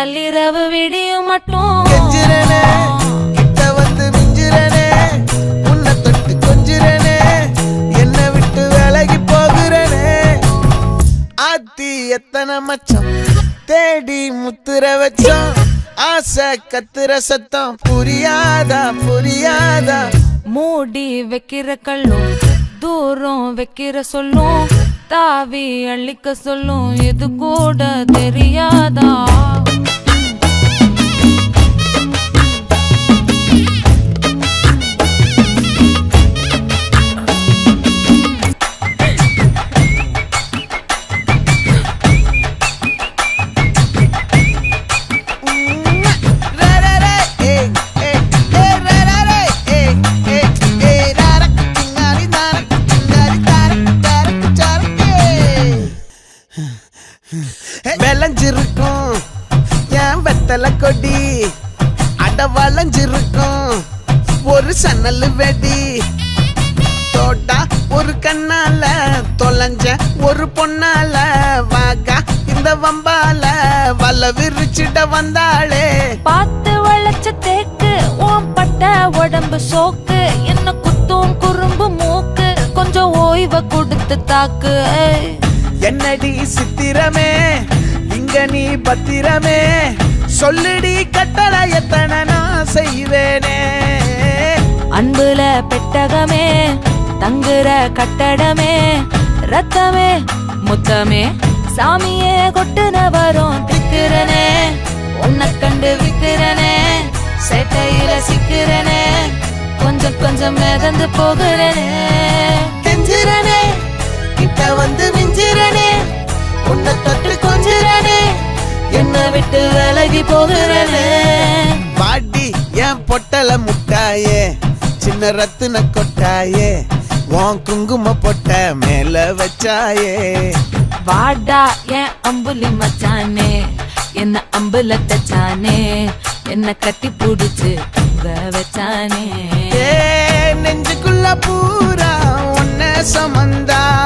நள்ளிரவு விடியும் மட்டும். கிட்ட வந்து மிஞ்சிரனே உன்னை தொட்டு கொஞ்சிரனே என்னை விட்டு விலகி போகிறனே. ஆத்தி எத்தனை மச்சம் தேடி முத்துற வச்சோம். ஆசை கத்துற சத்தம் புரியாதா புரியாதா? மூடி வைக்கிற கல்லும் தூரம் வைக்கிற சொல்லும் தாவி அள்ளிக்க சொல்லும் இது கூட தெரியாதா? விளைஞ்சிருக்கும். என் வெத்தலை கொடி. அட வளைஞ்சிருக்கும். ஒரு சன்னல் வெடி. தோட்டா ஒரு கண்ணால தொலைஞ்ச ஒரு பொண்ணால. வாகா இந்த வம்பால வல விரிச்சிட வந்தாளே. பார்த்து வளைச்ச தேக்கு ஓம் பட்ட உடம்பு சோக்கு. என்ன குத்தும் குறும்பு மூக்கு கொஞ்சம் ஓய்வை கொடுத்து தாக்கு என்னடி சித்திரமே? இங்க நீ பத்திரமே? சொல்லுடி கட்டளை எத்தனை நான் செய்வேனே. அன்புல பெட்டகமே தங்குற கட்டடமே ரத்தமே முத்தமே சாமியே கொட்டுன வரும் திக்கிறனே. உன்னை கண்டு விக்கிறனே சேட்டையில சிக்கிறனே கொஞ்சம் கொஞ்சம் மிதந்து போகிறனே. கெஞ்சிறனே கிட்ட வந்து மிஞ்சிரனே உன்னை தொட்டு கொஞ்சிரனே என்னை விட்டு விலகி போகிறனே? பாட்டி என் பொட்டல முட்டாயே. சின்ன ரத்தின கொட்டாயே. உன் குங்கும பொட்ட மேல வச்சாயே. வாடா என் அம்புலி மச்சானே. என்ன அம்புல தச்சானே என்ன கட்டி புடிச்சு வச்சானே. ஏ நெஞ்சுக்குள்ள பூரா உன்னை சுமந்தாலும்